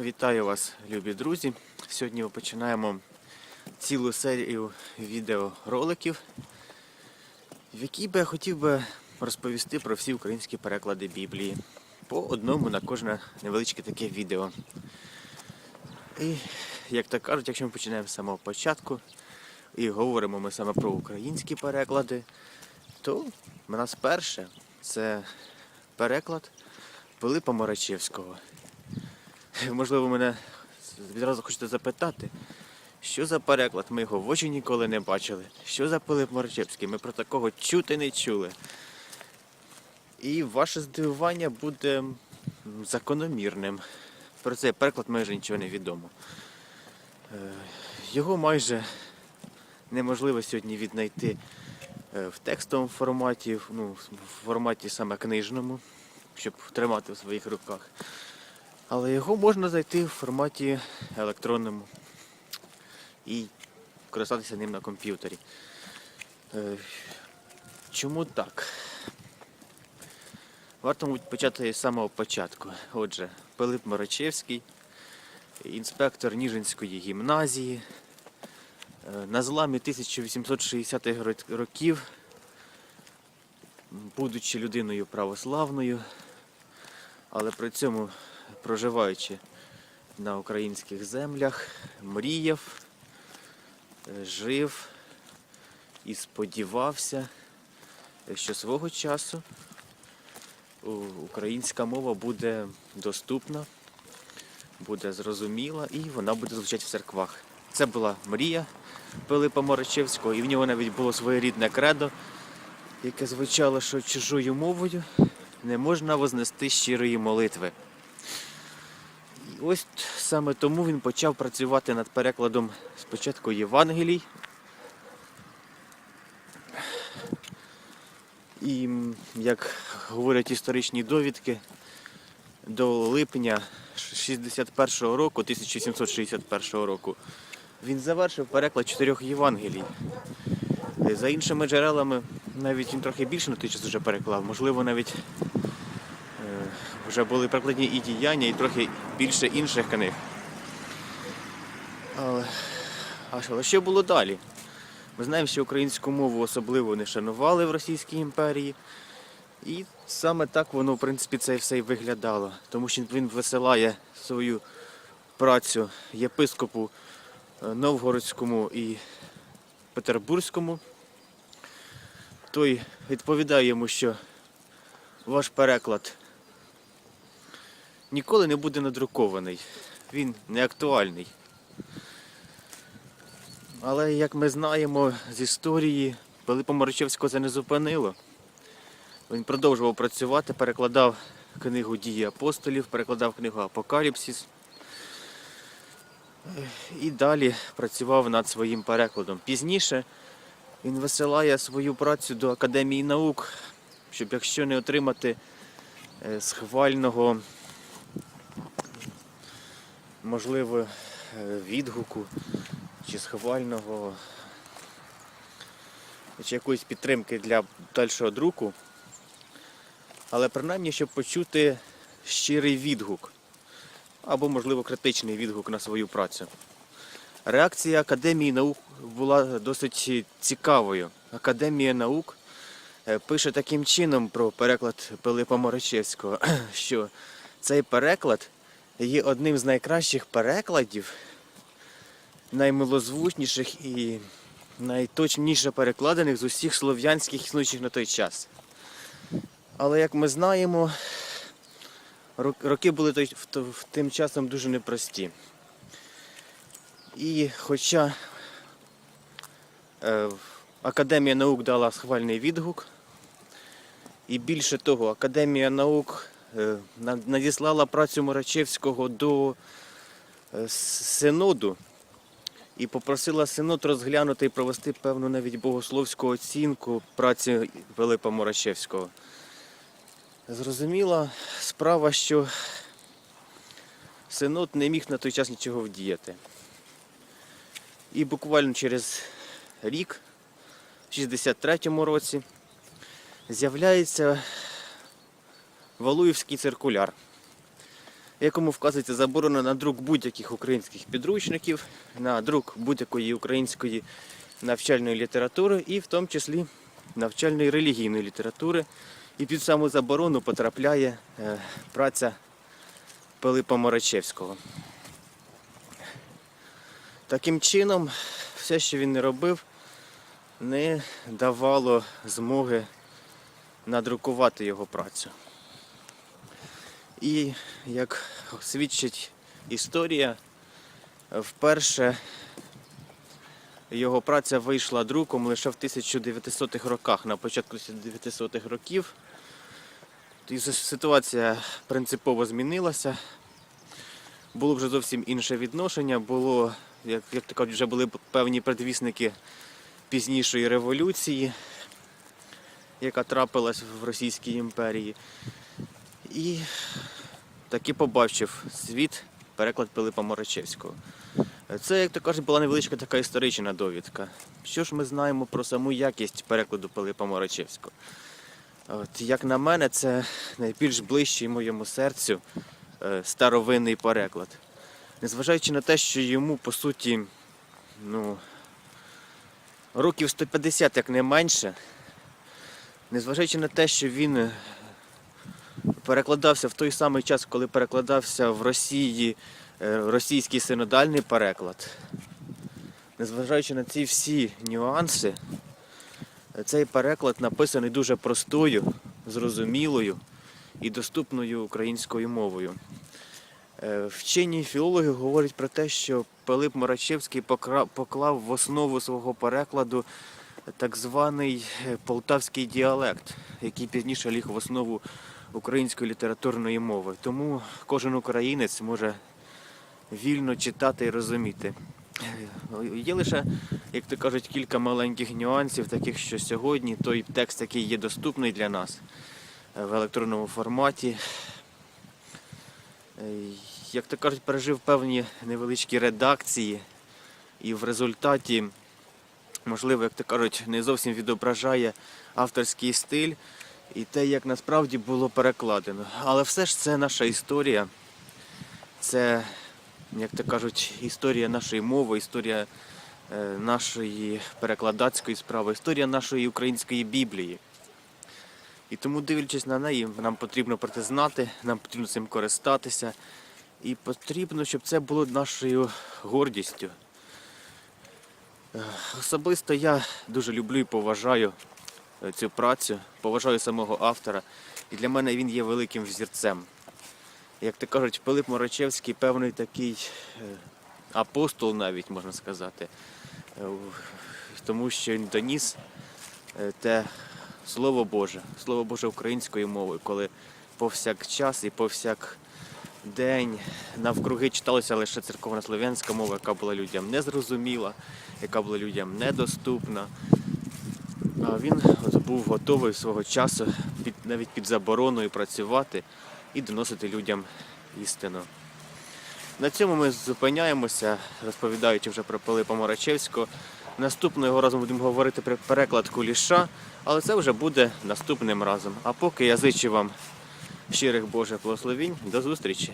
Вітаю вас, любі друзі. Сьогодні ми починаємо цілу серію відеороликів, в якій би я хотів би розповісти про всі українські переклади Біблії. По одному на кожне невеличке таке відео. І, як то кажуть, якщо ми починаємо з самого початку і говоримо ми саме про українські переклади, то в нас перше це переклад Пилипа Морачевського. Можливо, мене відразу хочете запитати, що за переклад? Ми його в очі ніколи не бачили. Що за Пилип Морачевський? Ми про такого чути не чули. І ваше здивування буде закономірним. Про цей переклад майже нічого не відомо. Е, Його майже неможливо сьогодні віднайти е, в текстовому форматі, ну, в форматі саме книжному, щоб тримати в своїх руках. Але його можна знайти в форматі електронному і користатися ним на комп'ютері. Е, Чому так? Варто, мабуть, почати з самого початку. Отже, Пилип Морочевський, інспектор Ніжинської гімназії. Е, На зламі 1860-х років, будучи людиною православною, але при цьому проживаючи на українських землях, мріяв, е, жив і сподівався, що свого часу українська мова буде доступна, буде зрозуміла і вона буде звучати в церквах. Це була мрія Пилипа Морочевського, і в нього навіть було своєрідне кредо, яке звучало, що чужою мовою не можна вознести щирої молитви. Ось саме тому він почав працювати над перекладом спочатку Євангелій. І, як говорять історичні довідки, до липня 61 року, 1761 року, він завершив переклад чотирьох Євангелій. Е, За іншими джерелами, навіть він трохи більше на той час вже переклав, можливо, навіть вже були перекладені і діяння, і трохи більше інших книг. Але, а що, що було далі? Ми знаємо, що українську мову особливо не шанували в Російській імперії. І саме так воно, в принципі, це все і виглядало. Тому що він висилає свою працю єпископу е, Новгородському і Петербурзькому. Той відповідає йому, що ваш переклад ніколи не буде надрукований. Він не актуальний. Але як ми знаємо з історії, Пилипа Морочевського це не зупинило. Він продовжував працювати, перекладав книгу Дії апостолів, перекладав книгу Апокаліпсис. І далі працював над своїм перекладом. Пізніше він висилає свою працю до Академії наук, щоб якщо не отримати е, схвального, можливо, е, відгуку чи схвального, чи якоїсь підтримки для дальшого друку, але принаймні, щоб почути щирий відгук або, можливо, критичний відгук на свою працю. Реакція Академії наук була досить цікавою. Академія наук е, пише таким чином про переклад Пилипа Морочевського, що цей переклад є одним з найкращих перекладів, наймилозвучніших і найточніше перекладених з усіх слов'янських існуючих на той час. Але як ми знаємо, роки були тим часом дуже непрості. І хоча е, Академія наук дала схвальний відгук, і більше того, Академія наук на- надіслала працю Морачевського до е, синоду і попросила синод розглянути і провести певну навіть богословську оцінку праці Пилипа Морачевського. Зрозуміла справа, що синод не міг на той час нічого вдіяти. І буквально через рік, в 63-му році, з'являється Валуївський циркуляр, в якому вказується заборона на друк будь-яких українських підручників, на друк будь-якої української навчальної літератури і в тому числі навчальної релігійної літератури. І під саму заборону потрапляє е, праця Пилипа Морачевського. Таким чином, все, що він не робив, не давало змоги надрукувати його працю. І як свідчить історія, вперше його праця вийшла друком лише в 1900-х роках, на початку 1900-х років. І ситуація принципово змінилася. Було вже зовсім інше відношення, було, як, як то кажуть, вже були певні предвісники пізнішої революції, яка трапилась в Російській імперії. І таки побачив світ переклад Пилипа Морачевського. Це, як то кажуть, була невеличка така історична довідка. Що ж ми знаємо про саму якість перекладу Пилипа Морачевського? От, як на мене, це найбільш ближчий моєму серцю е, старовинний переклад. Незважаючи на те, що йому, по суті, ну, років 150, як не менше, незважаючи на те, що він перекладався в той самий час, коли перекладався в Росії е, російський синодальний переклад. Незважаючи на ці всі нюанси, цей переклад написаний дуже простою, зрозумілою і доступною українською мовою. Е, Вчені філологи говорять про те, що Пилип Морачевський поклав в основу свого перекладу так званий е, полтавський діалект, який пізніше ліг в основу української літературної мови. Тому кожен українець може вільно читати і розуміти. Є лише, як то кажуть, кілька маленьких нюансів, таких, що сьогодні той текст, який є доступний для нас в електронному форматі, е, як то кажуть, пережив певні невеличкі редакції, і в результаті, можливо, як то кажуть, не зовсім відображає авторський стиль і те, як насправді було перекладено. Але все ж це наша історія, це, як то кажуть, історія нашої мови, історія е, нашої перекладацької справи, історія нашої української Біблії. І тому, дивлячись на неї, нам потрібно про це знати, нам потрібно цим користатися. І потрібно, щоб це було нашою гордістю. Е, Особисто я дуже люблю і поважаю цю працю, поважаю самого автора. І для мене він є великим взірцем. Як то кажуть, Пилип Морачевський певний такий е, апостол навіть можна сказати. Е, Тому що він доніс е, те Слово Боже, Слово Боже українською мовою, коли повсякчас і повсяк день навкруги читалася лише церковнослов'янська мова, яка була людям незрозуміла, яка була людям недоступна. Він був готовий свого часу під, навіть під забороною працювати і доносити людям істину. На цьому ми зупиняємося, розповідаючи вже про Пилипа Морачевського. Наступного разу будемо говорити про переклад куліша, але це вже буде наступним разом. А поки я зичу вам щирих Божих благословінь. До зустрічі!